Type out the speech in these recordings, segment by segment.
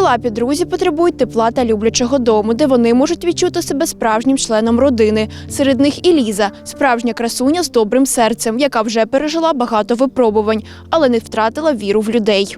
Трилапі друзі потребують тепла та люблячого дому, де вони можуть відчути себе справжнім членом родини. Серед них і Ліза, справжня красуня з добрим серцем, яка вже пережила багато випробувань, але не втратила віру в людей.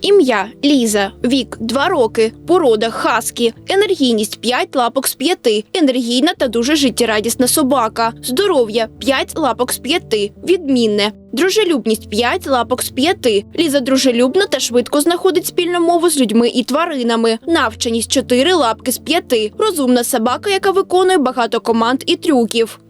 Ім'я Ліза, вік 2 роки, порода хаскі, енергійність 5 лапок з 5, енергійна та дуже життєрадісна собака, здоров'я 5 лапок з 5, відмінне, дружелюбність 5 лапок з 5. Ліза дружелюбна та швидко знаходить спільну мову з людьми і тваринами, навченість 4 лапки з 5, розумна собака, яка виконує багато команд і трюків.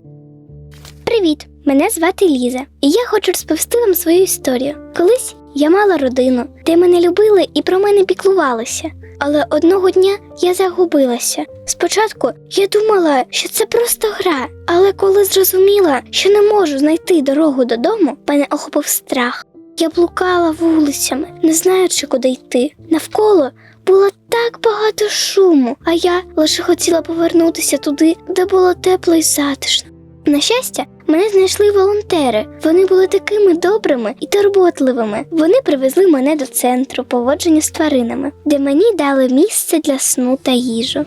Привіт! Мене звати Ліза, і я хочу розповісти вам свою історію. Колись я мала родину, де мене любили і про мене піклувалися. Але одного дня я загубилася. Спочатку я думала, що це просто гра, але коли зрозуміла, що не можу знайти дорогу додому, мене охопив страх. Я блукала вулицями, не знаючи, куди йти. Навколо було так багато шуму, а я лише хотіла повернутися туди, де було тепло і затишно. На щастя, мене знайшли волонтери. Вони були такими добрими і турботливими. Вони привезли мене до центру поводження з тваринами, де мені дали місце для сну та їжу.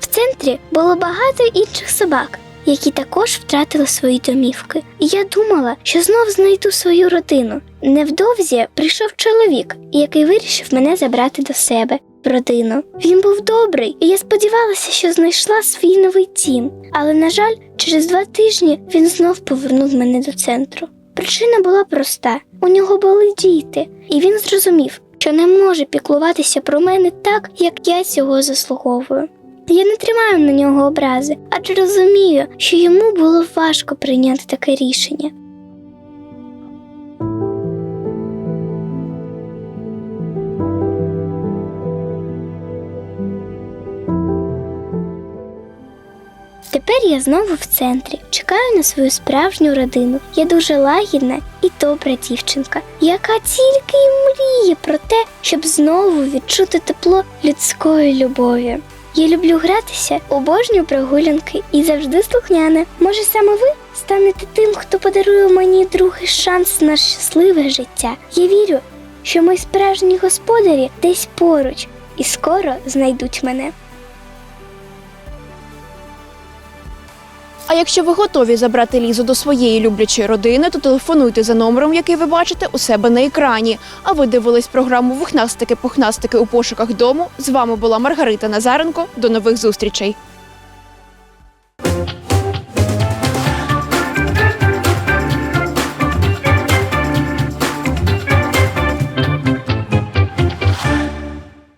В центрі було багато інших собак, які також втратили свої домівки. І я думала, що знов знайду свою родину. Невдовзі прийшов чоловік, який вирішив мене забрати до себе в родину. Він був добрий, і я сподівалася, що знайшла свій новий дім. Але, на жаль, через два тижні він знов повернув мене до центру. Причина була проста: у нього були діти, і він зрозумів, що не може піклуватися про мене так, як я цього заслуговую. Я не тримаю на нього образи, адже розумію, що йому було важко прийняти таке рішення. Тепер я знову в центрі, чекаю на свою справжню родину. Я дуже лагідна і добра дівчинка, яка тільки й мріє про те, щоб знову відчути тепло людської любові. Я люблю гратися, обожнюю прогулянки і завжди слухняна. Може, саме ви станете тим, хто подарує мені другий шанс на щасливе життя. Я вірю, що мої справжні господарі десь поруч і скоро знайдуть мене. А якщо ви готові забрати Лізу до своєї люблячої родини, то телефонуйте за номером, який ви бачите у себе на екрані. А ви дивились програму Вухнастики-пухнастики у пошуках дому. З вами була Маргарита Назаренко. До нових зустрічей.